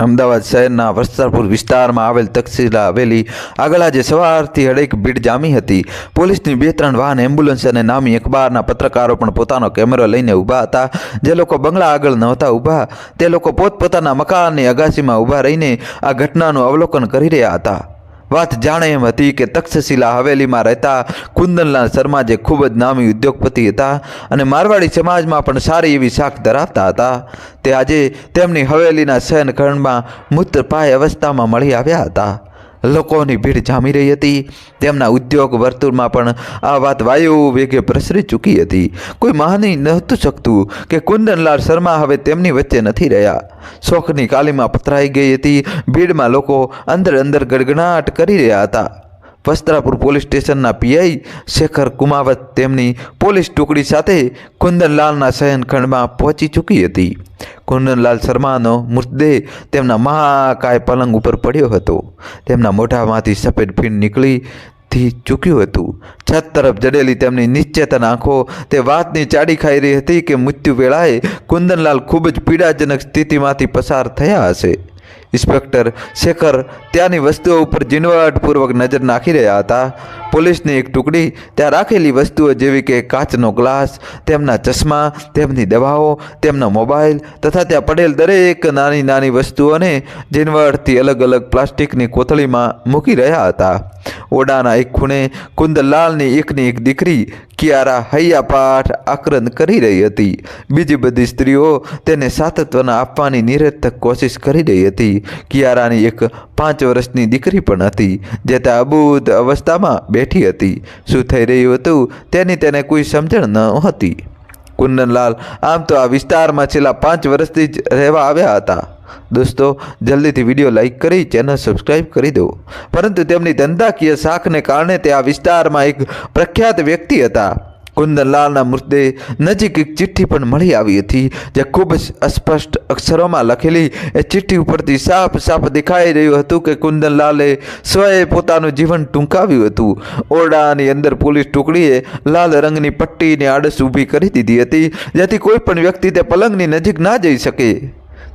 અમદાવાદ શહેરના વસ્ત્રાપુર વિસ્તારમાં આવેલ તક્ષશિલા હવેલી આગળ આજે સવારથી હડેક ભીડ જામી હતી. પોલીસની બે ત્રણ વાહન, એમ્બ્યુલન્સ અને નામી અખબારના પત્રકારો પણ પોતાનો કેમેરો લઈને ઊભા હતા. જે લોકો બંગલા આગળ નહોતા ઊભા, તે લોકો પોતપોતાના મકાનની અગાસીમાં ઊભા રહીને આ ઘટનાનું અવલોકન કરી રહ્યા હતા. વાત જાણે એમ હતી કે તક્ષશિલા હવેલીમાં રહેતા કુંદનલાલ શર્મા જે ખૂબ જ નામી ઉદ્યોગપતિ હતા અને મારવાડી સમાજમાં પણ સારી એવી શાખ ધરાવતા હતા, તે આજે તેમની હવેલીના શયનખંડમાં મૂત્રપાય અવસ્થામાં મળી આવ્યા હતા. લોકોની ભીડ જામી રહી હતી. તેમના ઉદ્યોગ વર્તુળમાં પણ આ વાત વાયુ વેગે પ્રસરી ચૂકી હતી. કોઈ માની નહોતું શકતું કે કુંદનલાલ શર્મા હવે તેમની વચ્ચે નથી રહ્યા. શોખની કાલીમાં પથરાઈ ગઈ હતી. ભીડમાં લોકો અંદર અંદર ગડગડાટ કરી રહ્યા હતા. વસ્ત્રાપુર પોલીસ સ્ટેશનના પીઆઈ શેખર કુમાવત તેમની પોલીસ ટુકડી સાથે કુંદનલાલના શયનખંડમાં પહોંચી ચૂકી હતી. કુંદનલાલ શર્માનો મૃતદેહ તેમના મહાકાય પલંગ ઉપર પડ્યો હતો. તેમના મોઢામાંથી સફેદ ફીણ નીકળી થી ચૂક્યું હતું. છત તરફ જડેલી તેમની નિશ્ચેતન આંખો તે વાતની ચાડી ખાઈ રહી હતી કે મૃત્યુ વેળાએ કુંદનલાલ ખૂબ જ પીડાજનક સ્થિતિમાંથી પસાર થયા હશે. ઇન્સ્પેક્ટર શેખર ત્યાંની વસ્તુઓ ઉપર ઝીણવટપૂર્વક નજર નાખી રહ્યા હતા. પોલીસની એક ટુકડી ત્યાં રાખેલી વસ્તુઓ જેવી કે કાચનો ગ્લાસ, તેમના ચશ્મા, તેમની દવાઓ, તેમનો મોબાઈલ તથા ત્યાં પડેલ દરેક નાની નાની વસ્તુઓને ઝીણવટથી અલગ અલગ પ્લાસ્ટિકની કોથળીમાં મૂકી રહ્યા હતા. ઓડાના એક ખૂણે કુંદલાલની એકની એક દીકરી કિયારા હૈયા પાઠ આક્રંદ કરી રહી હતી. બીજી બધી સ્ત્રીઓ તેને સાતત્વના આપવાની નિરર્થક કોશિશ કરી રહી હતી. કિયારાની એક પાંચ વર્ષની દીકરી પણ હતી, જે ત્યાં અબૂધ અવસ્થામાં બેઠી હતી. શું થઈ રહ્યું હતું? તેની તેને કોઈ સમજણ ન હતી. કુંદનલાલ, આમ તો આ વિસ્તારમાં છેલ્લા પાંચ વર્ષથી જ રહેવા આવ્યા હતા. દોસ્તો, જલ્દીથી વીડિયો લાઇક કરી, ચેનલ સબસ્ક્રાઇબ કરી દો. પરંતુ તેમની ધંધાકીય શાખને કારણે તે આ વિસ્તારમાં એક પ્રખ્યાત વ્યક્તિ હતા. કુંદનલાલના મૃતદેહ નજીક એક ચિઠ્ઠી પણ મળી આવી હતી, જે ખૂબ જ અસ્પષ્ટ અક્ષરોમાં લખેલી. એ ચિઠ્ઠી ઉપરથી સાફ સાફ દેખાઈ રહ્યું હતું કે કુંદનલાલે સ્વયે પોતાનું જીવન ટૂંકાવ્યું હતું. ઓરડાની અંદર પોલીસ ટુકડીએ લાલ રંગની પટ્ટીની આડસ ઊભી કરી દીધી હતી, જેથી કોઈ પણ વ્યક્તિ તે પલંગની નજીક ના જઈ શકે.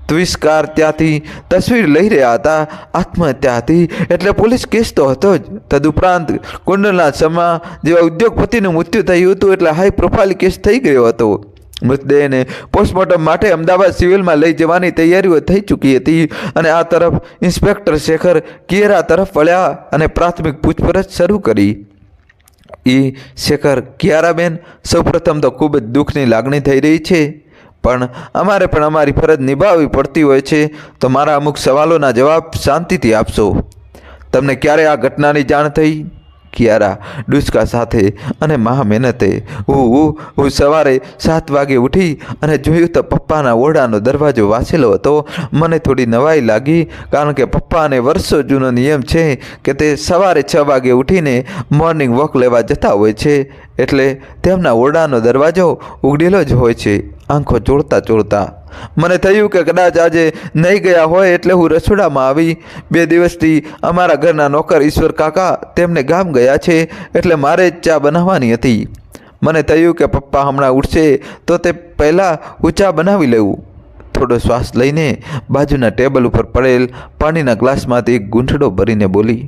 ત્વિસ્કાર ત્યાંથી તસવીર લઈ રહ્યા હતા, આત્મહત્યા હતી. એટલે પોલીસ કેસ તો હતો જ. તદુપરાંત કુંડલના સમા જેવા ઉદ્યોગપતિનું મૃત્યુ થયું હતું, એટલે હાઈ પ્રોફાઇલ કેસ થઈ ગયો હતો. મૃતદેહને પોસ્ટમોર્ટમ માટે અમદાવાદ સિવિલમાં લઈ જવાની તૈયારીઓ થઈ ચૂકી હતી અને આ તરફ ઇન્સ્પેક્ટર શેખર કિયરા તરફ વળ્યા અને પ્રાથમિક પૂછપરછ શરૂ કરી. એ શેખર કિયારાબેન, સૌપ્રથમ તો ખૂબ જ દુઃખની લાગણી થઈ રહી છે. પણ અમારે પણ અમારી ફરજ નિભાવવી પડતી હોય છે, તો મારા અમુક સવાલોના જવાબ શાંતિથી આપશો. તમને ક્યારે આ ઘટનાની જાણ થઈ? કિયારા ડુસ્કા સાથે અને મહા મહેનતે હું હું સવારે સાત વાગે ઉઠી અને જોયું તો પપ્પાના ઓરડાનો દરવાજો વાંચેલો હતો. મને થોડી નવાઈ લાગી કારણ કે પપ્પાને વર્ષો જૂનો નિયમ છે કે તે સવારે છ વાગે ઉઠીને મોર્નિંગ વોક લેવા જતા હોય છે. એટલે તેમના ઓરડાનો દરવાજો ઉગડેલો જ હોય છે. આંખો ચોળતા ચોળતા મને થયું કે કદાચ આજે નહીં ગયા હોય એટલે હું રસોડામાં આવી. બે દિવસથી અમારા ઘરના નોકર ઈશ્વર કાકા તેમને ગામ ગયા છે એટલે મારે જ ચા બનાવવાની હતી. મને થયું કે પપ્પા હમણાં ઉઠશે તો તે પહેલાં હું ચા બનાવી લેવું થોડો શ્વાસ લઈને બાજુના ટેબલ ઉપર પડેલ પાણીના ગ્લાસમાંથી એક ગૂંઠડો ભરીને બોલી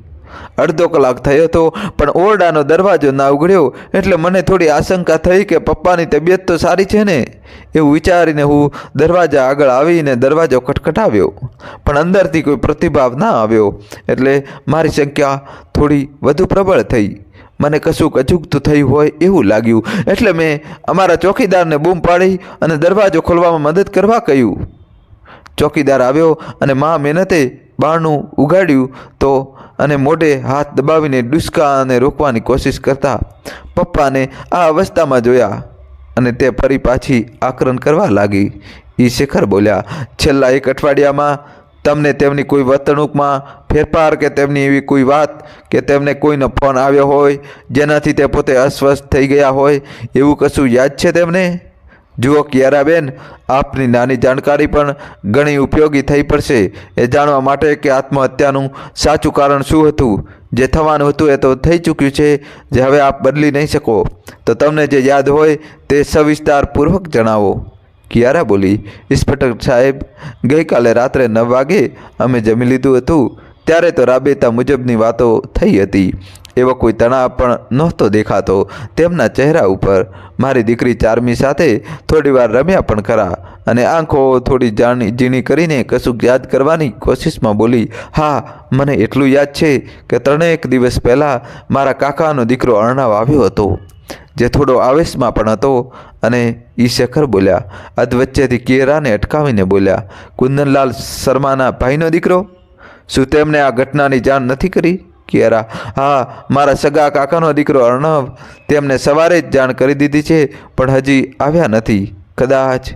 અડધો કલાક થયો હતો, પણ ઓરડાનો દરવાજો ના ઉઘડ્યો, એટલે મને થોડી આશંકા થઈ કે પપ્પાની તબિયત તો સારી છે ને? એવું વિચારીને હું દરવાજા આગળ આવીને દરવાજો ખટખટાવ્યો. પણ અંદરથી કોઈ પ્રતિભાવ ના આવ્યો, એટલે મારી સંખ્યા થોડી વધુ પ્રબળ થઈ. મને કશુંક અજુગતું થયું હોય એવું લાગ્યું, એટલે મેં અમારા ચોકીદારને બૂમ પાડી અને દરવાજો ખોલવામાં મદદ કરવા કહ્યું. ચોકીદાર આવ્યો અને મા મહેનતે બારણું ઉગાડ્યું તો અને મોઢે હાથ દબાવીને ડુસકાને રોકવાની કોશિશ કરતા પપ્પાને આ અવસ્થામાં જોયા અને તે ફરી પાછી આક્રમણ કરવા લાગી. એ શેખર બોલ્યા, છેલ્લા એક અઠવાડિયામાં તમને તેમની કોઈ વર્તણૂકમાં ફેરફાર કે તેમની એવી કોઈ વાત કે તેમને કોઈનો ફોન આવ્યો હોય જેનાથી તે પોતે અસ્વસ્થ થઈ ગયા હોય એવું કશું યાદ છે તેમને? જુઓ કિયારાબેન, આપની નાની જાણકારી પણ ઘણી ઉપયોગી થઈ પડશે. એ જાણવા માટે કે આત્મહત્યાનું સાચું કારણ શું હતું? જે થવાનું હતું એ તો થઈ ચૂક્યું છે, જે હવે આપ બદલી નહીં શકો. તો તમને જે યાદ હોય તે સવિસ્તારપૂર્વક જણાવો. કિયારા બોલી ઇન્સ્પેક્ટર સાહેબ, ગઈકાલે રાત્રે નવ વાગે અમે જમી લીધું હતું. ત્યારે તો રાબેતા મુજબની વાતો થઈ હતી. એવો કોઈ તણાવ પણ નહોતો દેખાતો. તેમના ચહેરા ઉપર મારી દીકરી ચારમી સાથે થોડીવાર રમ્યા પણ ખરા અને આંખો થોડી જાણી ઝીણી કરીને કશુંક યાદ કરવાની કોશિશમાં બોલી, હા, મને એટલું યાદ છે કે ત્રણેક દિવસ પહેલાં મારા કાકાનો દીકરો અર્ણવ આવ્યો હતો, જે થોડો આવેશમાં પણ હતો. અને ઈ શેખર બોલ્યા અધ વચ્ચેથી કેરાને અટકાવીને બોલ્યા, કુંદનલાલ શર્માના ભાઈનો દીકરો? શું તેમણે આ ઘટનાની જાણ નથી કરી? કેરા હા, મારા સગા કાકાનો દીકરો અર્ણવ તેમને સવારે જ જાણ કરી દીધી છે, પણ હજી આવ્યા નથી. કદાચ,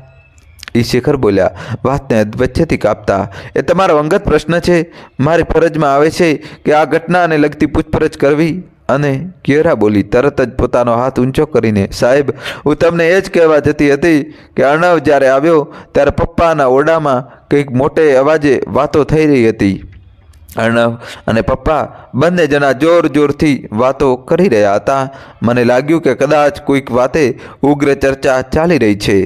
ઈ શેખર બોલ્યા, વાતને વચ્ચેથી કાપતા. એ તમારો અંગત પ્રશ્ન છે. મારી ફરજમાં આવે છે કે આ ઘટનાને લગતી પૂછપરછ કરવી. અને કિયરા બોલી, તરત જ પોતાનો હાથ ઊંચો કરીને, સાહેબ, હું તમને એ જ કહેવા જતી હતી કે અર્ણવ જ્યારે આવ્યો, ત્યારે પપ્પાના ઓરડામાં કંઈક મોટે અવાજે વાતો થઈ રહી હતી. અર્ણવ અને પપ્પા બંને જણા જોર જોરથી વાતો કરી રહ્યા હતા. મને લાગ્યું કે કદાચ કોઈક વાતે ઉગ્ર ચર્ચા ચાલી રહી છે.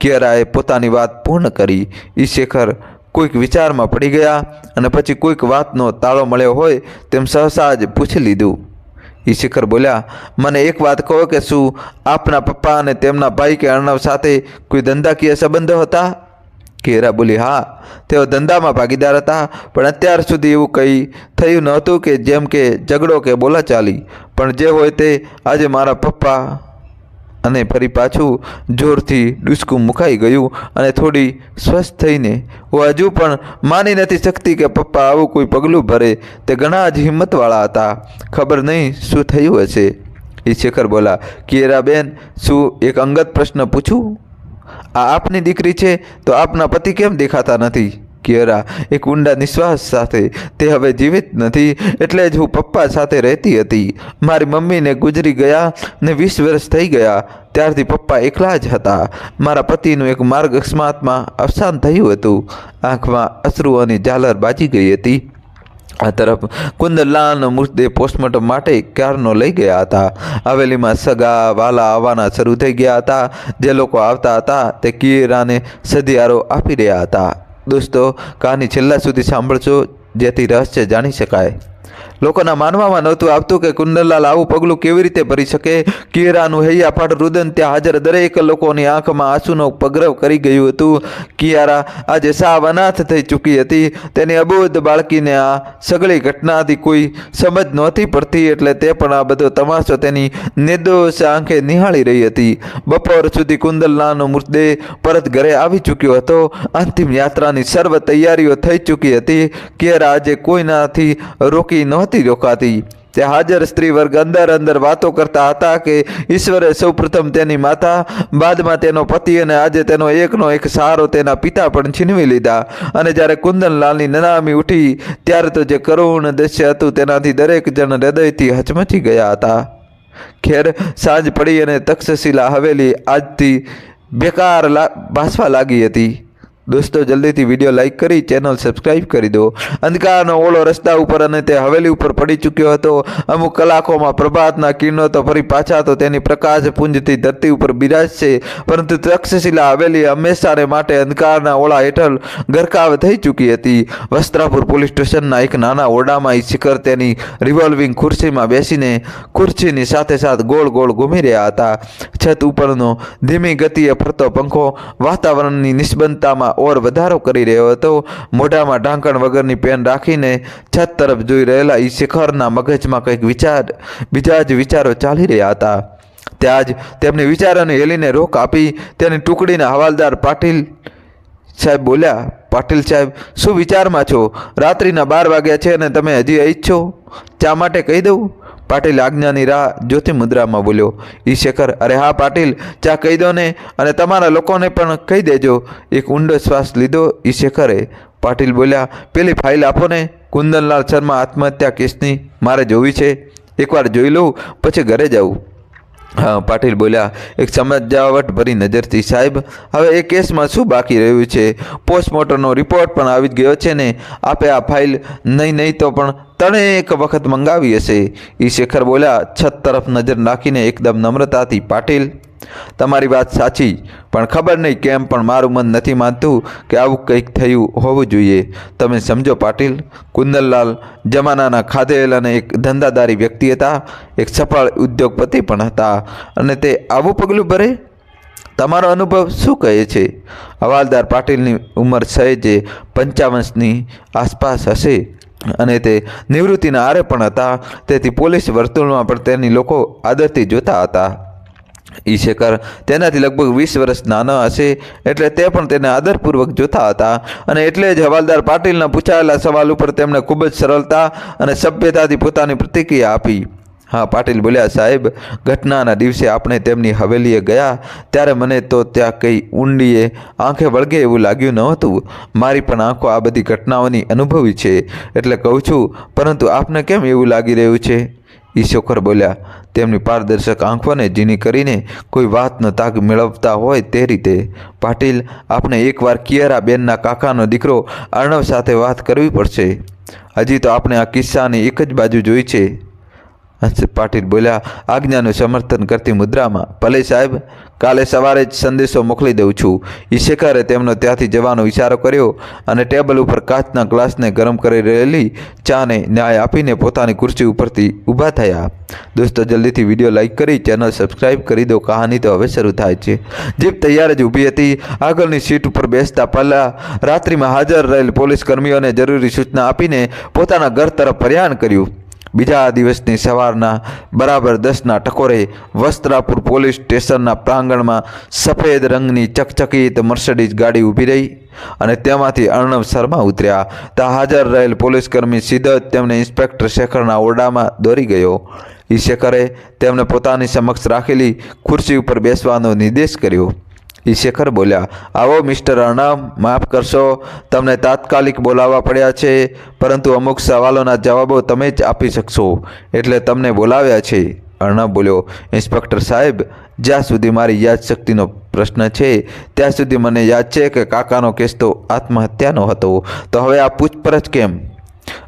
કિયરાએ પોતાની વાત પૂર્ણ કરી. ઈ શેખર કોઈક વિચારમાં પડી ગયા અને પછી કોઈક વાતનો તાળો મળ્યો હોય તેમ સહસા જ પૂછી લીધું. ઈ શિખર બોલ્યા, મને એક વાત કહો કે શું આપના પપ્પા અને તેમના ભાઈ કે અર્ણવ સાથે કોઈ ધંધાકીય સંબંધો હતા? કેરા બોલી, હા, તેઓ ધંધામાં ભાગીદાર હતા, પણ અત્યાર સુધી એવું કંઈ થયું નહોતું કે જેમ કે ઝઘડો કે બોલા ચાલી પણ જે હોય તે આજે મારા પપ્પા અને ફરી પાછું જોરથી ડુસકું મુકાઈ ગયું અને થોડી સ્વસ્થ થઈને, હું હજુ પણ માની નથી શકતી કે પપ્પા આવું કોઈ પગલું ભરે. તે ઘણા જ હિંમતવાળા હતા. ખબર નહીં શું થયું હશે. એ શેખર બોલા કિયરાબેન શું એક અંગત પ્રશ્ન પૂછું? આ આપની દીકરી છે, તો આપના પતિ કેમ દેખાતા નથી? કિયરા, એક ઊંડા નિશ્વાસ સાથે, તે હવે જીવિત નથી, એટલે જ હું પપ્પા સાથે રહેતી હતી. મારી મમ્મીને ગુજરી ગયા ને વીસ વર્ષ થઈ ગયા, ત્યારથી પપ્પા એકલા જ હતા. મારા પતિનું એક માર્ગ અકસ્માતમાં અવસાન થયું હતું. આંખમાં અશ્રુઓની ઝાલર બાજી ગઈ હતી. આ તરફ કુંદલાન મૃતદેહ પોસ્ટમોર્ટમ માટે ક્યારનો લઈ ગયા હતા? હવેલીમાં સગા વાલા આવવાના શરૂ થઈ ગયા હતા. જે લોકો આવતા હતા તે કિયરાને સધિયારો આપી રહ્યા હતા. દોસ્તો કહાની છેલ્લા સુધી સાંભળજો જેથી રહસ્ય જાણી શકાય. લોકોના માનવામાં નહોતું આવતું કે કુંદનલાલ આવું પગલું કેવી રીતે ભરી શકે. કિયરાનું હૈયાફાટ રુદન ત્યાં હાજર દરેક લોકોની આંખમાં આંસુનો પગરવ કરી ગયું હતું. કિયારા આજે સાવ અનાથ થઈ ચૂકી હતી. તેની અબોધ બાળકીને આ સગળી ઘટનાથી કોઈ સમજ નહોતી પડતી એટલે તે પણ આ બધો તમાશો તેની નિર્દોષ આંખે નિહાળી રહી હતી. બપોર સુધી કુંદનલાલનો મૃતદેહ પરત ઘરે આવી ચૂક્યો હતો. અંતિમ યાત્રાની સર્વ તૈયારીઓ થઈ ચૂકી હતી. કિયારા આજે કોઈનાથી રોકી નહોતી રોકાતી. તે હાજર સ્ત્રી વર્ગ અંદર અંદર વાતો કરતા હતા કે ઈશ્વરે સૌપ્રથમ તેની માતા, બાદમાં તેનો પતિ અને આજે તેનો એકનો એક સહારો તેના પિતા પણ છીનવી લીધા. અને જ્યારે કુંદનલાલની નનામી ઉઠી, ત્યારે તો જે કરુણ દ્રશ્ય હતું તેનાથી દરેક જણ હૃદયથી હચમચી ગયા હતા. ખેર સાંજ પડી અને તક્ષશિલા હવેલી આજથી બેકાર લા ભાસવા લાગી હતી. દોસ્તો, જલ્દીથી વીડિયો લાઇક કરી, ચેનલ સબસ્ક્રાઇબ કરી દો. અંધકારનો ઓળો રસ્તા ઉપર અને તે હવેલી ઉપર પડી ચૂક્યો હતો. અમુક કલાકોમાં પ્રભાતના કિરણો તો ફરી પાછા, તો તેની પ્રકાશ પુંજથી ધરતી ઉપર બિરાજશે. પરંતુ તક્ષશિલા હવેલી હંમેશાને માટે અંધકારના ઓળા હેઠળ ગરકાવ થઈ ચૂકી હતી. વસ્ત્રાપુર પોલીસ સ્ટેશનના એક નાના ઓરડામાં એ શિખર તેની રિવોલ્વિંગ ખુરશીમાં બેસીને ખુરશીની સાથે સાથ ગોળ ગોળ ઘૂમી રહ્યા હતા. છત ઉપરનો ધીમી ગતિએ ફરતો પંખો વાતાવરણની નિસ્બંધતામાં ઓર વધારો કરી રહ્યો હતો. મોઢામાં ઢાંકણ વગરની પેન રાખીને છત તરફ જોઈ રહેલા એ શિખરના મગજમાં કંઈક વિચાર બીજા જ વિચારો ચાલી રહ્યા હતા. ત્યાં જ તેમની વિચારોને હેલીને રોક આપી તેની ટુકડીના હવાલદાર પાટીલ સાહેબ બોલ્યા, પાટીલ સાહેબ, શું વિચારમાં છો? રાત્રિના બાર વાગ્યા છે અને તમે હજી અહીં છો ચા માટે કહી દઉં? પાટીલ આજ્ઞાની રાહ જ્યોતિ મુદ્રામાં બોલ્યો, ઈ શેખર, અરે હા પાટીલ, ચા કહી દો ને, અને તમારા લોકોને પણ કહી દેજો. એક ઊંડો શ્વાસ લીધો, ઈ શેખરે. પાટીલ બોલ્યા, પેલી ફાઇલ આપો ને, કુંદનલાલ શર્મા આત્મહત્યા કેસની, મારે જોવી છે. એકવાર જોઈ લઉં, પછી ઘરે જાઉં. હા, પાટીલ બોલ્યા, એક સમજાવટ ભરી નજરથી સાહેબ, હવે એ કેસમાં શું બાકી રહ્યું છે? પોસ્ટમોર્ટમનો રિપોર્ટ પણ આવી જ ગયો છે ને? આપે આ ફાઇલ નહીં નહીં તો પણ ત્રણેક વખત મંગાવી હશે. એ શેખર બોલ્યા, છત તરફ નજર નાખીને એકદમ નમ્રતાથી, પાટીલ. તમારી વાત સાચી, પણ ખબર નહીં કેમ, પણ મારું મન નથી માનતું કે આવું કંઈક થયું હોવું જોઈએ. તમે સમજો પાટીલ, કુંદનલાલ જમાનાના ખાધેલ અને એક ધંધાદારી વ્યક્તિ હતા, એક સફળ ઉદ્યોગપતિ પણ હતા, અને તે આવું પગલું ભરે? તમારો અનુભવ શું કહે છે? હવાલદાર પાટીલની ઉંમર સહેજે પંચાવનની આસપાસ હશે, અને તે નિવૃત્તિના આરે પણ હતા. તેથી પોલીસ વર્તુળમાં પણ તેની લોકો આદરથી જોતા હતા. ઈ શેખર તેનાથી લગભગ વીસ વર્ષ નાના હશે એટલે તે પણ તેને આદરપૂર્વક જોતા હતા અને એટલે જ હવાલદાર પાટીલના પૂછાયેલા સવાલ ઉપર તેમણે ખૂબ જ સરળતા અને સભ્યતાથી પોતાની પ્રતિક્રિયા આપી. હા, પાટીલ બોલ્યા, સાહેબ, ઘટનાના દિવસે આપણે તેમની હવેલીએ ગયા ત્યારે મને તો ત્યાં કંઈ ઊંડીએ આંખે વળગે એવું લાગ્યું નહોતું. મારી પણ આંખો આ બધી ઘટનાઓની અનુભવી છે. એટલે કહું છું, પરંતુ આપને કેમ એવું લાગી રહ્યું છે? ઈશોખર બોલ્યા, તેમની પારદર્શક આંખોને ઝીણી કરીને કોઈ વાતનો તાગ મેળવતા હોય તે રીતે. પાટીલ, આપણે એકવાર કિયરા બેનના કાકાનો દીકરો અર્ણવ સાથે વાત કરવી પડશે. હજી તો આપણે આ કિસ્સાની એક જ બાજુ જોઈ છે. હર્ષ પાટીલ બોલ્યા, આજ્ઞાનું સમર્થન કરતી મુદ્રામાં ભલે સાહેબ, કાલે સવારે જ સંદેશો મોકલી દઉં છું. ઈશેખરે તેમનો ત્યાંથી જવાનો ઇશારો કર્યો અને ટેબલ ઉપર કાચના ગ્લાસને ગરમ કરી રહેલી ચાને ન્યાય આપીને પોતાની ખુરશી ઉપરથી ઊભા થયા. દોસ્તો, જલ્દીથી વીડિયો લાઇક કરી, ચેનલ સબસ્ક્રાઈબ કરી દો. કહાની તો હવે શરૂ થાય છે. જીપ તૈયાર જ ઊભી હતી. આગળની સીટ ઉપર બેસતા પહેલાં રાત્રિમાં હાજર રહેલ પોલીસ કર્મીઓને જરૂરી સૂચના આપીને પોતાના ઘર તરફ પ્રયાણ કર્યું. બીજા દિવસની સવારના બરાબર દસના ટકોરે વસ્ત્રાપુર પોલીસ સ્ટેશનના પ્રાંગણમાં સફેદ રંગની ચકચકિત મર્સડીઝ ગાડી ઊભી રહી અને તેમાંથી અર્ણવ શર્મા ઉતર્યા. ત્યાં હાજર રહેલ પોલીસકર્મી જ તેમને ઇન્સ્પેક્ટર શેખરના ઓરડામાં દોરી ગયો. ઈ શેખરે તેમને પોતાની સમક્ષ રાખેલી ખુરશી ઉપર બેસવાનો નિર્દેશ કર્યો. ઈ શેખર બોલ્યા, આવો મિસ્ટર અર્ણવ માફ કરશો, તમને તાત્કાલિક બોલાવવા પડ્યા છે, પરંતુ અમુક સવાલોના જવાબો તમે જ આપી શકશો. એટલે તમને બોલાવ્યા છે. અર્ણવ બોલ્યો, ઇન્સ્પેક્ટર સાહેબ, જ્યાં સુધી મારી યાદશક્તિનો પ્રશ્ન છે, ત્યાં સુધી મને યાદ છે કે કાકાનો કેસ તો આત્મહત્યાનો હતો. તો હવે આ પૂછપરછ કેમ?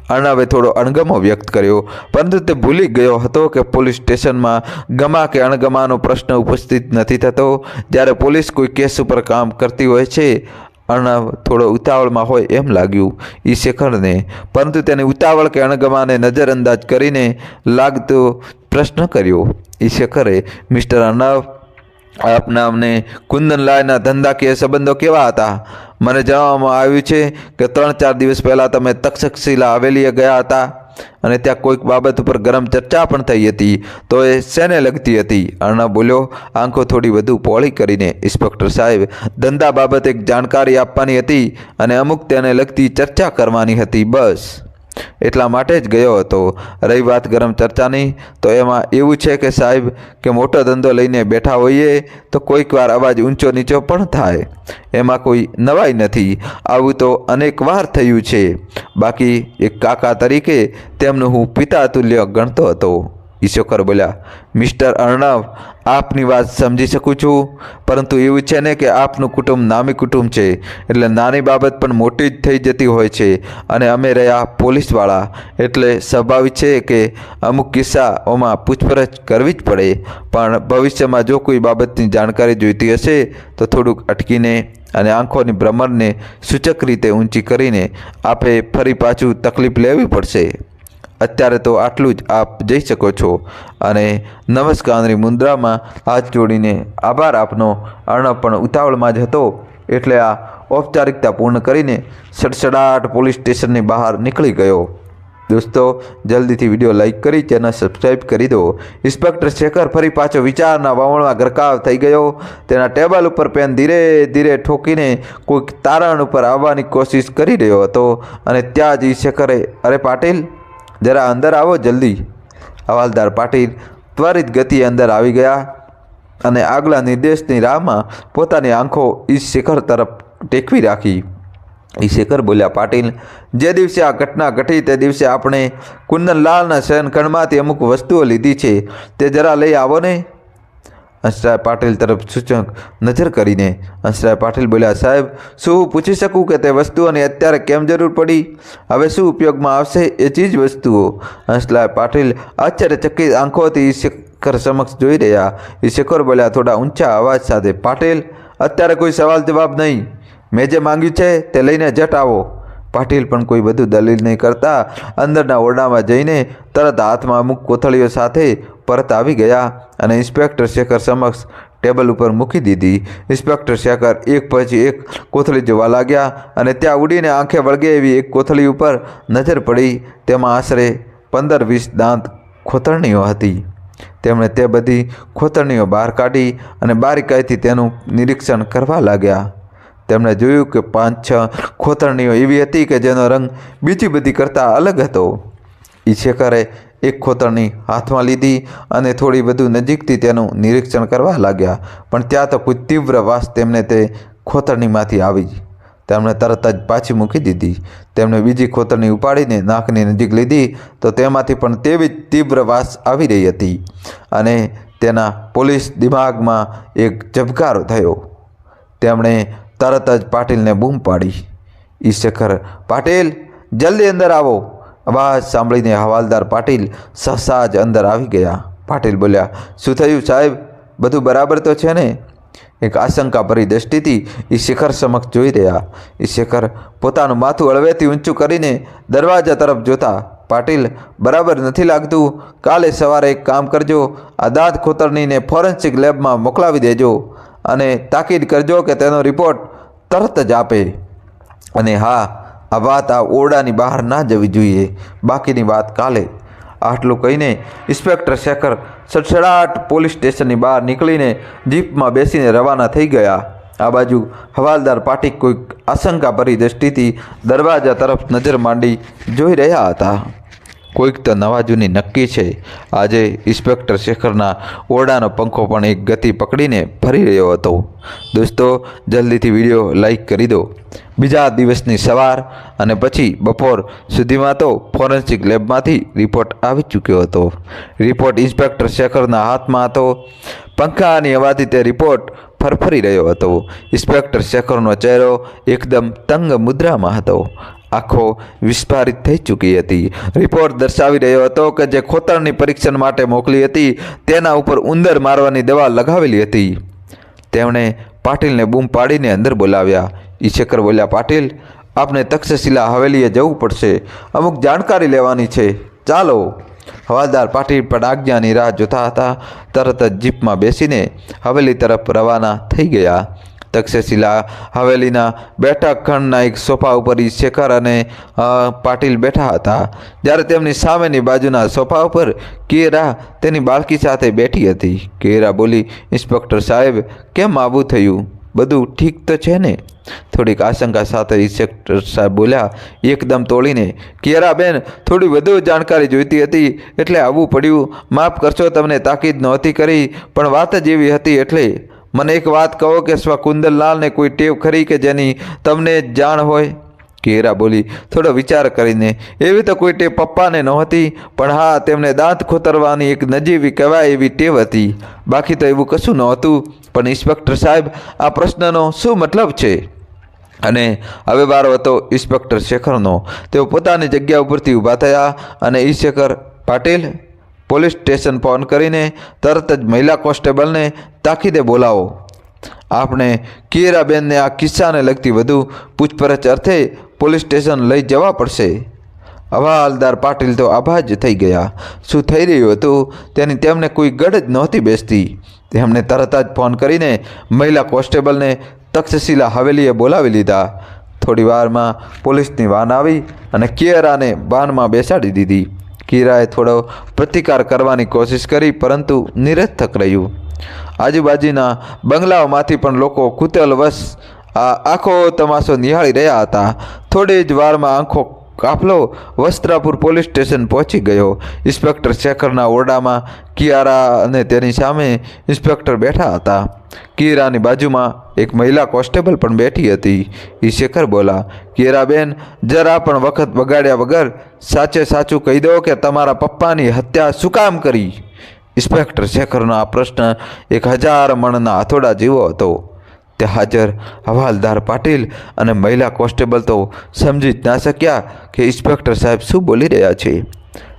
અર્ણવે થોડો અણગમો વ્યક્ત કર્યો. પરંતુ તે ભૂલી ગયો હતો કે પોલીસ સ્ટેશનમાં ગમા કે અણગમાનો પ્રશ્ન ઉપસ્થિત નથી થતો. જ્યારે પોલીસ કોઈ કેસ ઉપર કામ કરતી હોય છે, અર્ણવ થોડો ઉતાવળમાં હોય એમ લાગ્યું. એ શેખરને. પરંતુ તેને ઉતાવળ કે અણગમાને નજરઅંદાજ કરીને લાગતો પ્રશ્ન કર્યો. એ શેખરે મિસ્ટર અર્ણવ આપના અમને કુંદનલાલના ધંધાકીય સંબંધો કેવા હતા? મને જણાવવામાં આવ્યું છે કે ત્રણ ચાર દિવસ પહેલાં તમે તક્ષશિલા હવેલીએ ગયા હતા અને ત્યાં કોઈક બાબત ઉપર ગરમ ચર્ચા પણ થઈ હતી, તો એ શેને લગતી હતી? અર્ણવ બોલ્યો, આંખો થોડી વધુ પહોળી કરીને. ઇન્સ્પેક્ટર સાહેબ, ધંધા બાબતે એક જાણકારી આપવાની હતી અને અમુક તેને લગતી ચર્ચા કરવાની હતી, બસ. એટલા માટે જ ગયો હતો. રહી વાત ગરમ ચર્ચાની, તો એમાં એવું છે કે સાહેબ, કે મોટો ધંધો લઈને બેઠા હોઈએ, તો કોઈક વાર અવાજ ઊંચો નીચો પણ થાય. એમાં કોઈ નવાઈ નથી. આવું તો અનેક વાર થયું છે. બાકી એક કાકા તરીકે તેમનું હું પિતા તુલ્ય ગણતો હતો. ઈશ્વકર બોલ્યા, મિસ્ટર અર્ણવ, આપની વાત સમજી શકું છું, પરંતુ એવું છે ને કે આપનું કુટુંબ નામી કુટુંબ છે, એટલે નાની બાબત પણ મોટી જ થઈ જતી હોય છે, અને અમે રહ્યા પોલીસવાળા, એટલે સ્વાભાવિક છે કે અમુક કિસ્સાઓમાં પૂછપરછ કરવી જ પડે, પણ ભવિષ્યમાં જો કોઈ બાબતની જાણકારી જોઈતી હશે, તો થોડુંક અટકીને અને આંખોની ભ્રમરને સૂચક રીતે ઊંચી કરીને આપે ફરી પાછું તકલીફ લેવી પડશે. અત્યારે તો આટલું જ આપ જઈ શકો છો. અને નમસ્કારની મુદ્રામાં હાથ જોડીને આભાર આપનો. અર્ણવ પણ ઉતાવળમાં જ હતો, એટલે આ ઔપચારિકતા પૂર્ણ કરીને સડસડાટ પોલીસ સ્ટેશનની બહાર નીકળી ગયો. દોસ્તો, જલ્દીથી વીડિયો લાઇક કરી, ચેનલ સબસ્ક્રાઈબ કરી દો. ઇન્સ્પેક્ટર શેખર ફરી પાછો વિચારના વાવણમાં ગરકાવ થઈ ગયો. તેના ટેબલ ઉપર પેન ધીરે ધીરે ઠોકીને કોઈક તારણ ઉપર આવવાની કોશિશ કરી રહ્યો હતો. અને ત્યાં જ શેખરે, અરે પાટીલ જરા અંદર આવો જલ્દી. હવાલદાર પાટીલ ત્વરિત ગતિએ અંદર આવી ગયા અને આગલા નિર્દેશની રાહમાં પોતાની આંખો ઈ શેખર તરફ ટેકવી રાખી. ઈ શેખર બોલ્યા, પાટીલ, જે દિવસે આ ઘટના ઘટી તે દિવસે આપણે કુંદનલાલના શયનખંડમાંથી અમુક વસ્તુઓ લીધી છે. તે જરા લઈ આવો ને. અંશરાય પાટીલ તરફ સૂચક નજર કરીને અંશરાય પાટીલ બોલ્યા, સાહેબ, શું હું પૂછી શકું કે તે વસ્તુઓની અત્યારે કેમ જરૂર પડી? હવે શું ઉપયોગમાં આવશે એ ચીજ વસ્તુઓ? અંશરાય પાટીલ આશ્ચર્યચકિત આંખોથી શેખર સમક્ષ જોઈ રહ્યા. એ શેખર બોલ્યા, થોડા ઊંચા અવાજ સાથે, પાટીલ, અત્યારે કોઈ સવાલ જવાબ નહીં. મેં જે માંગ્યું છે તે લઈને જટ આવો. પાટીલ પણ કોઈ વધુ દલીલ નહીં કરતા અંદરના ઓરડામાં જઈને તરત હાથમાં અમુક કોથળીઓ સાથે પરત આવી ગયા અને ઇન્સ્પેક્ટર શેખર સમક્ષ ટેબલ ઉપર મૂકી દીધી. ઇન્સ્પેક્ટર શેખર એક પછી એક કોથળી જોવા લાગ્યા અને ત્યાં ઉડીને આંખે વળગે એવી એક કોથળી ઉપર નજર પડી. તેમાં આશરે પંદર વીસ દાંત ખોતરણીઓ હતી. તેમણે તે બધી ખોતરણીઓ બહાર કાઢી અને બારીકાઈથી તેનું નિરીક્ષણ કરવા લાગ્યા. તેમણે જોયું કે પાંચ છ ખોતરણીઓ એવી હતી કે જેનો રંગ બીજી બધી કરતાં અલગ હતો. એ શેખરે એક ખોતરણી હાથમાં લીધી અને થોડી વધુ નજીકથી તેનું નિરીક્ષણ કરવા લાગ્યા. પણ ત્યાં તો કોઈ તીવ્ર વાસ તેમને તે ખોતરણીમાંથી આવી તેમણે તરત જ પાછી મૂકી દીધી. તેમણે બીજી ખોતરણી ઉપાડીને નાકની નજીક લીધી તો તેમાંથી પણ તેવી જ તીવ્ર વાસ આવી રહી હતી અને તેના પોલીસ દિમાગમાં એક ઝબકારો થયો. તેમણે તરત જ પાટીલને બૂમ પાડી. ઈ શેખર પાટીલ, જલ્દી અંદર આવો. અવાજ સાંભળીને હવાલદાર પાટીલ સહસા જ અંદર આવી ગયા. પાટીલ બોલ્યા, શું થયું સાહેબ? બધું બરાબર તો છે ને? એક આશંકાભરી દ્રષ્ટિથી એ શિખર સમક્ષ જોઈ રહ્યા. એ શિખર પોતાનું માથું અળવેથી ઊંચું કરીને દરવાજા તરફ જોતા. પાટીલ, બરાબર નથી લાગતું. કાલે સવારે એક કામ કરજો. આ દાંત ખોતરણીને ફોરેન્સિક લેબમાં મોકલાવી દેજો અને તાકીદ કરજો કે તેનો રિપોર્ટ તરત જ આપે. અને હા આ વાત આ ઓરડાની બહાર ના જવી જોઈએ. બાકીની વાત કાલે. આટલું કહીને ઇન્સ્પેક્ટર શેખર સડસડાટ પોલીસ સ્ટેશનની બહાર નીકળીને જીપમાં બેસીને રવાના થઈ ગયા. આ બાજુ હવાલદાર પાટીક કોઈક આશંકાભરી દ્રષ્ટિથી દરવાજા તરફ નજર માંડી જોઈ રહ્યા હતા. કોઈક તો નવા જૂની નક્કી છે. આજે ઇન્સ્પેક્ટર શેખરના ઓરડાનો પંખો પણ એક ગતિ પકડીને ફરી રહ્યો હતો. દોસ્તો, જલ્દીથી વીડિયો લાઈક કરી દો. બીજા દિવસની સવાર અને પછી બપોર સુધીમાં તો ફોરેન્સિક લેબમાંથી રિપોર્ટ આવી ચૂક્યો હતો. રિપોર્ટ ઇન્સ્પેક્ટર શેખરના હાથમાં હતો. પંખાની હવાથી તે રિપોર્ટ ફરફરી રહ્યો હતો. ઇન્સ્પેક્ટર શેખરનો ચહેરો એકદમ તંગ મુદ્રામાં હતો. આંખો વિસ્ફારિત થઈ ચૂકી હતી. રિપોર્ટ દર્શાવી રહ્યો હતો કે જે ખોતરની પરીક્ષણ માટે મોકલી હતી, તેના ઉપર ઉંદર મારવાની દવા લગાવેલી હતી. તેમણે પાટીલને બૂમ પાડીને અંદર બોલાવ્યા. ઈશેકર બોલ્યા, પાટીલ, આપને તક્ષશિલા હવેલીએ જવું પડશે. અમુક જાણકારી લેવાની છે. ચાલો. હવાલદાર પાટીલ પણ આજ્ઞાની રાહ જોતા હતા. તરત જ જીપમાં બેસીને હવેલી તરફ રવાના થઈ ગયા. તક્ષશિલા હવેલીના બેઠક ખંડના એક સોફા ઉપર શેખર અને પાટીલ બેઠા હતા. જ્યારે તેમની સામેની બાજુના સોફા ઉપર કેરા તેની બાળકી સાથે બેઠી હતી. કેરા બોલી, ઇન્સ્પેક્ટર સાહેબ, કેમ આવું થયું? બધું ઠીક તો છે ને? થોડીક આશંકા સાથે ઇન્સ્પેક્ટર સાહેબ બોલ્યા, એકદમ તોડીને. કેરા બેન, થોડી વધુ જાણકારી જોઈતી હતી, એટલે આવવું પડ્યું. માફ કરશો, તમને તાકીદ નહોતી કરી, પણ વાત જ એવી હતી, એટલે મને એક વાત કહો કે સ્વકુંદનલાલને કોઈ ટેવ ખરી કે જેની તમને જાણ હોય? કેરા બોલી, થોડો વિચાર કરીને. એવી તો કોઈ ટેવ પપ્પાને નહોતી, પણ હા, તેમને દાંત ખોતરવાની એક નજીવી કહેવાય એવી ટેવ હતી. બાકી તો એવું કશું નહોતું. પણ ઇન્સ્પેક્ટર સાહેબ, આ પ્રશ્નનો શું મતલબ છે? અને હવે વારો હતો ઇન્સ્પેક્ટર શેખરનો. તેઓ પોતાની જગ્યા ઉપરથી ઊભા થયા અને ઈ Shekhar Patil police station phone કરીને તરત જ મહિલા કોન્સ્ટેબલને તાકીદે બોલાવો. આપણે કિયરાબેનને આ કિસ્સાને લગતી વધુ પૂછપરછ અર્થે પોલીસ સ્ટેશન લઈ જવા પડશે. હવાલદાર પાટીલ તો આભા જ થઈ ગયા. શું થઈ રહ્યું હતું? તેની તેમને કોઈ ગડ જ નહોતી બેસતી. તેમણે તરત જ ફોન કરીને મહિલા કોન્સ્ટેબલને તક્ષશિલા હવેલીએ બોલાવી લીધા. થોડી વારમાં પોલીસની વાન આવી અને કિયરાને વાનમાં બેસાડી દીધી. કિરાએ થોડો પ્રતિકાર કરવાની કોશિશ કરી, પરંતુ નિરર્થક રહ્યું આજુબાજુના બંગલાઓમાંથી પણ લોકો કુતલવશ આ આખો તમાશો નિહાળી રહ્યા હતા. થોડી જ વારમાં આંખો કાફલો વસ્ત્રાપુર પોલીસ સ્ટેશન પહોંચી ગયો. ઇન્સ્પેક્ટર શેખરના ઓરડામાં કિયારા અને તેની સામે ઇન્સ્પેક્ટર બેઠા હતા. કિયારાની બાજુમાં એક મહિલા કોન્સ્ટેબલ પણ બેઠી હતી. એ શેખર બોલા, કિયારાબેન, જરા પણ વખત બગાડ્યા વગર સાચે સાચું કહી દો કે તમારા પપ્પાની હત્યા શું કામ કરી? ઇન્સ્પેક્ટર શેખરનો આ પ્રશ્ન એક હજાર મણના હથોડા જેવો હતો. ત્યાં હાજર હવાલદાર પાટીલ અને મહિલા કોન્સ્ટેબલ તો સમજી જ ના શક્યા કે ઇન્સ્પેક્ટર સાહેબ શું બોલી રહ્યા છે.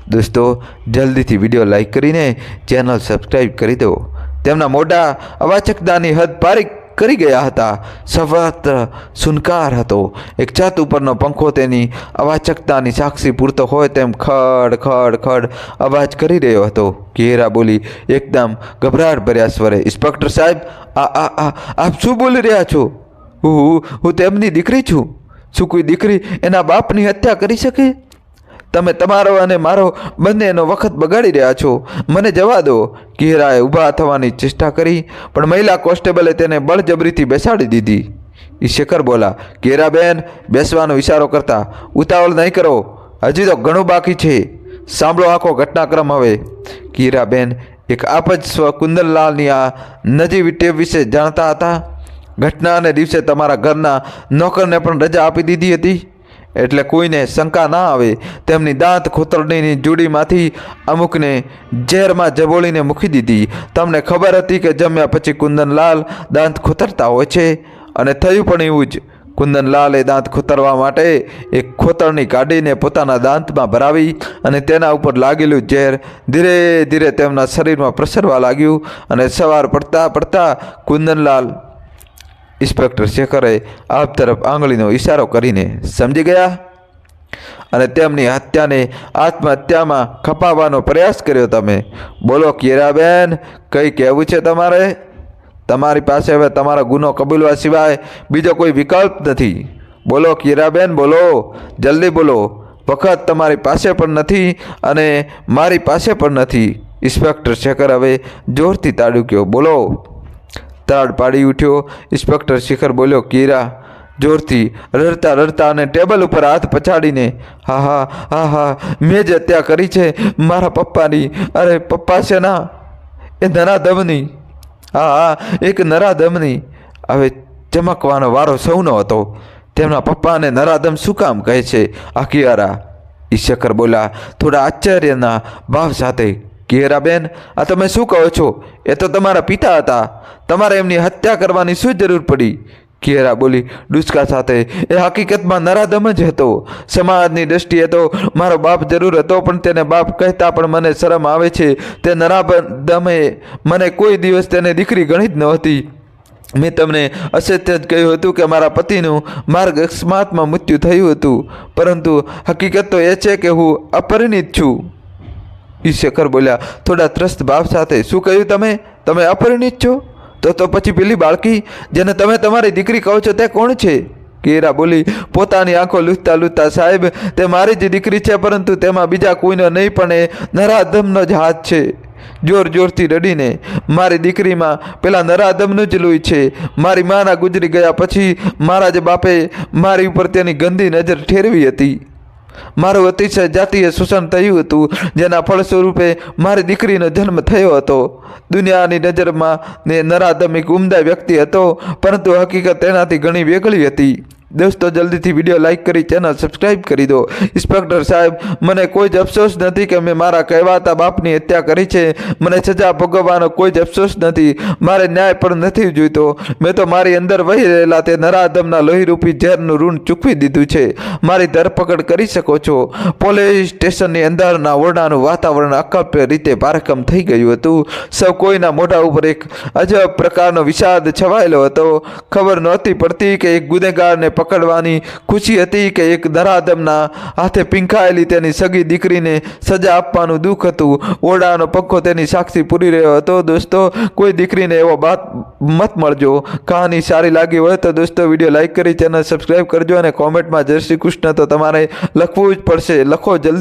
દોસ્તો, જલ્દીથી વીડિયો લાઈક કરીને ચેનલ સબસ્ક્રાઈબ કરી દો. તેમના મોટા અવાચકતાની હદ પારી કરી ગયા હતા. સફત સુનકાર હતો. એક છત ઉપરનો પંખો તેની અવાચકતાની સાક્ષી પૂરતો હોય તેમ ખડ ખડ ખડ અવાજ કરી રહ્યો હતો. ઘેરા બોલી એકદમ ગભરાટ ભર્યા સ્વરે, ઇન્સ્પેક્ટર સાહેબ, આ આ આ, આપ શું બોલી રહ્યા છો? હું હું તેમની દીકરી છું. શું કોઈ દીકરી એના બાપની હત્યા કરી શકે? તમે તમારો અને મારો બંનેનો વખત બગાડી રહ્યા છો. મને જવા દો. કિહરાએ ઊભા થવાની ચેષ્ટા કરી, પણ મહિલા કોન્સ્ટેબલે તેને બળજબરીથી બેસાડી દીધી. એ શેખર બોલા કેરાબેન બેસવાનો ઇશારો કરતા ઉતાવળ નહીં કરો. હજી તો ઘણું બાકી છે. સાંભળો આખો ઘટનાક્રમ હવે. કીરાબેન એક આપ જ સ્વ કુંદનલાલની આ નજીવી ટેપ વિશે જાણતા હતા? ઘટનાને દિવસે તમારા ઘરના નોકરને પણ રજા આપી દીધી હતી? એટલે કોઈને શંકા ના આવે, તેમની દાંત ખોતરણીની જોડીમાંથી અમુકને ઝેરમાં જબોળીને મૂકી દીધી. તમને ખબર હતી કે જમ્યા પછી કુંદનલાલ દાંત ખોતરતા હોય છે? અને થયું પણ એવું જ. કુંદનલાલે દાંત ખોતરવા માટે એક ખોતરણી કાઢીને પોતાના દાંતમાં ભરાવી અને તેના ઉપર લાગેલું ઝેર ધીરે ધીરે તેમના શરીરમાં પ્રસરવા લાગ્યું અને સવાર પડતા પડતા કુંદનલાલ ઇન્સ્પેક્ટર શેખરે આપ તરફ આંગળીનો ઇશારો કરીને સમજી ગયા? અને તેમની હત્યાને આત્મહત્યામાં ખપાવવાનો પ્રયાસ કર્યો તમે? બોલો, કિરાબેન, કંઈ કહેવું છે તમારે? તમારી પાસે હવે તમારો ગુનો કબૂલવા સિવાય બીજો કોઈ વિકલ્પ નથી. બોલો, કિરાબેન, બોલો, જલ્દી બોલો. વખત તમારી પાસે પણ નથી અને મારી પાસે પણ નથી. ઇન્સ્પેક્ટર શેખર હવે જોરથી તાડુક્યો. બોલો તાડ પાડી ઉઠ્યો. ઇન્સ્પેક્ટર શિખર બોલ્યો, કીરા, જોરથી રડતા રડતા અને ટેબલ ઉપર હાથ પછાડીને, હા હા હા હા, મેં જ હત્યા કરી છે. મારા પપ્પાની, અરે, પપ્પા છે ના, એ નરાધમની હા હા, એક નરાધમની હવે ચમકવાનો વારો સૌનો હતો. તેમના પપ્પાને નરાધમ શું કામ કહે છે? આ કિયારા. ઈશકર બોલ્યા, થોડા આશ્ચર્યના ભાવ સાથે ઘેરાબેન આ તમે શું કહો છો? એ તો તમારા પિતા હતા. તમારે એમની હત્યા કરવાની શું જરૂર પડી? ઘેરા બોલી, ડુસકા સાથે. એ હકીકતમાં નરાધમ જ હતો. સમાજની દ્રષ્ટિએ તો મારો બાપ જરૂર હતો, પણ તેને બાપ કહેતા પણ મને શરમ આવે છે. તે નરાધમે મને કોઈ દિવસ તેને દીકરી ગણી જ નહોતી મેં તમને અસત્ય જ કહ્યું હતું કે મારા પતિનું માર્ગ અકસ્માતમાં મૃત્યુ થયું હતું. પરંતુ હકીકત તો એ છે કે હું અપરિણિત છું. ઈ શેખર બોલ્યા, થોડા ત્રસ્ત ભાવ સાથે શું કહ્યું તમે? તમે અપરિણિત છો? તો તો પછી પેલી બાળકી, જેને તમે તમારી દીકરી કહો છો તે કોણ છે? કેરા બોલી, પોતાની આંખો લૂંટતા લૂંટતા સાહેબ, તે મારી જ દીકરી છે, પરંતુ તેમાં બીજા કોઈનો નહીં, પણ એ નરાધમનો જ હાથ છે. જોર જોરથી રડીને, મારી દીકરીમાં પેલા નરાધમનું જ લોહી છે. મારી માના ગુજરી ગયા પછી મારા જ બાપે મારી ઉપર તેની ગંદી નજર ઠેરવી હતી. મારું અતિશય જાતીય શોષણ થયું હતું, જેના ફળસ્વરૂપે મારી દીકરીનો જન્મ થયો હતો. દુનિયાની નજરમાં ને નરાધમિક ઉમદા વ્યક્તિ હતો, પરંતુ હકીકત તેનાથી ઘણી વેગળી હતી. દોસ્તો, જલ્દીથી વીડિયો લાઇક કરી ચેનલ સબસ્ક્રાઈબ કરી દો. ઇન્સ્પેક્ટર સાહેબ, મને કોઈ જ અફસોસ નથી કે મેં મારા કહેવાતા બાપની હત્યા કરી છે. મને સજા ભોગવવાનો કોઈ જ અફસોસ નથી. મારે ન્યાય પણ નથી જોઈતો. મેં તો મારી અંદર વહી રહેલા તે નરાધમના લોહીરૂપી ઝેરનું ઋણ ચૂકવી દીધું છે. મારી ધરપકડ કરી શકો છો. પોલીસ સ્ટેશનની અંદરના ઓરડાનું વાતાવરણ અકલ્પ્ય રીતે ભારકમ થઈ ગયું હતું. સૌ કોઈના મોઢા ઉપર એક અજબ પ્રકારનો વિષાદ છવાયેલો હતો. ખબર નહોતી પડતી કે એક ગુનેગારને પકડવાની ખુશી હતી કે એક ધરાધમના હાથે પીંખાયેલી તેની સગી દીકરીને સજા આપવાનું દુઃખ હતું. ઓરડાનો પંખો તેની સાક્ષી પૂરી રહ્યો હતો. દોસ્તો, કોઈ દીકરીને એવો બાત મત મળજો. કહાની સારી લાગી હોય તો દોસ્તો, વીડિયો લાઇક કરી, ચેનલ સબસ્ક્રાઈબ કરજો અને કોમેન્ટમાં જય શ્રી કૃષ્ણ. તો તમારે લખવું જ પડશે. લખો જલ્દી.